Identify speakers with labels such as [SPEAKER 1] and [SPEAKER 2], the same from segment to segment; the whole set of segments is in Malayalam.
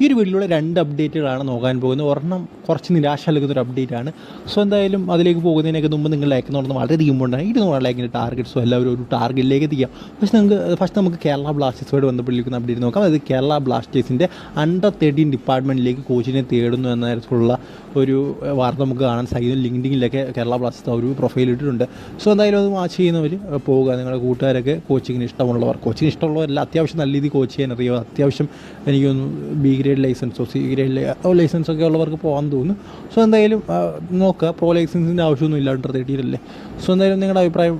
[SPEAKER 1] ഈ ഒരു വീഡിയോയിലെ രണ്ട് അപ്ഡേറ്റുകളാണ് നോക്കാൻ പോകുന്നത്. ഒരെണ്ണം കുറച്ച് നിരാശ നൽകുന്ന ഒരു അപ്ഡേറ്റ് ആണ് സോ എന്തായാലും അതിലേക്ക് പോകുന്നതിനൊക്കെ മുമ്പ് നിങ്ങൾ ലൈക്ക് എന്ന് പറഞ്ഞാൽ വളരെയധികം ഉണ്ടായി ഇരുന്നൂറ് ലൈക്കിന്റെ ടാർഗറ്റ്സും എല്ലാവരും ഒരു ടാർഗറ്റിലേക്ക് എത്തിക്കാം. പക്ഷേ നമുക്ക് ഫസ്റ്റ് നമുക്ക് കേരള ബ്ലാസ്റ്റേഴ്സുമായിട്ട് ബന്ധപ്പെട്ടിരിക്കുന്ന അപ്ഡേറ്റ് നോക്കാം. അതായത് കേരള ബ്ലാസ്റ്റേഴ്സിന്റെ അണ്ടർ തേർട്ടീൻ ഡിപ്പാർട്ട്മെന്റിലേക്ക് കോച്ചിനെ തേടുന്നു എന്ന തരത്തിലുള്ള ഒരു വാർത്ത നമുക്ക് കാണാൻ സാധിക്കും ലിങ്ക്ഡിങ്ങിലൊക്കെ കേരള ബ്ലാസ്റ്റേഴ്സ് ഒരു പ്രൊഫൈൽ ഇട്ടിട്ടുണ്ട്. സോ എന്തായാലും അത് വാച്ച് ചെയ്യുന്നവർ പോവുക. നിങ്ങളുടെ കൂട്ടുകാരൊക്കെ കോച്ചിങ്ങിന് ഇഷ്ടമുള്ളവർ കോച്ചിങ് ഇഷ്ടമുള്ളവരല്ല അത്യാവശ്യം നല്ല രീതിയിൽ കോച്ച് ചെയ്യാൻ അറിയുമോ അത്യാവശ്യം എനിക്കൊന്ന് ബി ഗ്രേഡ് ലൈസൻസോ സി ഗ്രേഡ് ലൈസൻസ് ഒക്കെ ഉള്ളവർക്ക് പോകാൻ തോന്നുന്നു. സോ എന്തായാലും നോക്കുക പ്രോ ലൈസൻസിന്റെ ആവശ്യമൊന്നും ഇല്ല അണ്ടർ സോ എന്തായാലും നിങ്ങളുടെ അഭിപ്രായം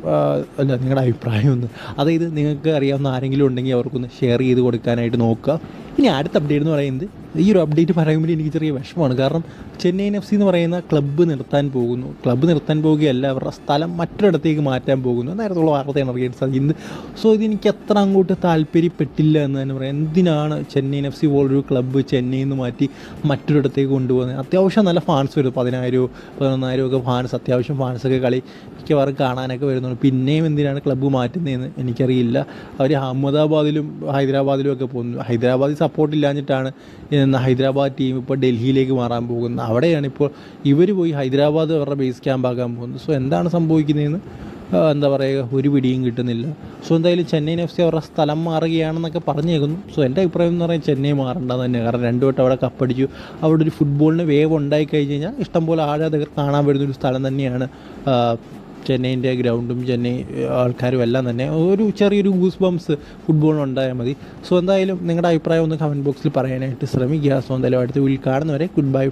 [SPEAKER 1] അല്ല നിങ്ങളുടെ അഭിപ്രായം ഒന്ന്. അതായത് നിങ്ങൾക്ക് അറിയാവുന്ന ആരെങ്കിലും ഉണ്ടെങ്കിൽ അവർക്കൊന്ന് ഷെയർ ചെയ്ത് കൊടുക്കാനായിട്ട് നോക്കുക. ഇനി അടുത്ത അപ്ഡേറ്റ് എന്ന് പറയുന്നത് ഈ ഒരു അപ്ഡേറ്റ് പറയുമ്പോൾ എനിക്ക് ചെറിയ വിഷമമാണ്. കാരണം ചെന്നൈയിൻ എഫ് സി എന്ന് പറയുന്ന ക്ലബ്ബ് നിർത്താൻ പോകുന്നു. ക്ലബ്ബ് നിർത്താൻ പോകുകയല്ല അവരുടെ സ്ഥലം മറ്റൊരിടത്തേക്ക് മാറ്റാൻ പോകുന്നു. നേരത്തുള്ള വാർത്തയാണ് അറിയാൻ സാധിക്കുന്നത് സോ ഇതെനിക്ക് എത്ര അങ്ങോട്ട് താല്പര്യപ്പെട്ടില്ല എന്ന് തന്നെ പറയാം. എന്തിനാണ് ചെന്നൈയിൻ എഫ് സി പോലൊരു ക്ലബ്ബ് ചെന്നൈയിൽ നിന്ന് മാറ്റി മറ്റൊരിടത്തേക്ക് കൊണ്ടുപോകുന്നത്? അത്യാവശ്യം നല്ല ഫാൻസ് വരും. പതിനായിരമോ പതിനൊന്നായിരമോ ഒക്കെ ഫാൻസ് അത്യാവശ്യം ഫാൻസൊക്കെ കളി മിക്കവാറും കാണാനൊക്കെ വരുന്നുണ്ട്. പിന്നെയും എന്തിനാണ് ക്ലബ്ബ് മാറ്റുന്നതെന്ന് എനിക്കറിയില്ല. അവർ അഹമ്മദാബാദിലും ഹൈദരാബാദിലും ഒക്കെ പോകുന്നു. ഹൈദരാബാദിൽ സപ്പോർട്ട് ഇല്ലാഞ്ഞിട്ടാണ് ഇന്ന് ഹൈദരാബാദ് ടീം ഇപ്പോൾ ഡൽഹിയിലേക്ക് മാറാൻ പോകുന്നത് അവിടെയാണ് ഇപ്പോൾ ഇവർ പോയി ഹൈദരാബാദ് അവരുടെ ബേസ് ക്യാമ്പ് ആക്കാൻ പോകുന്നത്. സോ എന്താണ് സംഭവിക്കുന്നതെന്ന് എന്താ പറയുക ഒരു പിടിയും കിട്ടുന്നില്ല. സോ എന്തായാലും ചെന്നൈ എഫ് സി അവരുടെ സ്ഥലം മാറുകയാണെന്നൊക്കെ പറഞ്ഞേക്കുന്നു. സോ എന്റെ അഭിപ്രായം എന്ന് പറയുന്നത് ചെന്നൈ മാറേണ്ടത് തന്നെ. കാരണം രണ്ടു വട്ടം അവിടെ കപ്പടിച്ചു അവിടെ ഒരു ഫുട്ബോളിന് വേവ് ഉണ്ടായി കഴിഞ്ഞ് കഴിഞ്ഞാൽ ഇഷ്ടംപോലെ ആരാധകർ കാണാൻ വരുന്ന ഒരു സ്ഥലം തന്നെയാണ് ചെന്നൈന്റെ ഗ്രൗണ്ടും ചെന്നൈ ആൾക്കാരും എല്ലാം തന്നെ ഒരു ചെറിയൊരു ഗൂസ് ബംസ് ഫുട്ബോളുണ്ടായാൽ മതി. സോ എന്തായാലും നിങ്ങളുടെ അഭിപ്രായം ഒന്ന് കമന്റ് ബോക്സിൽ പറയാനായിട്ട് ശ്രമിക്കുക. സോ എന്തായാലും അടുത്ത വീട്ടിൽ കാണുന്നവരെ ഗുഡ് ബൈ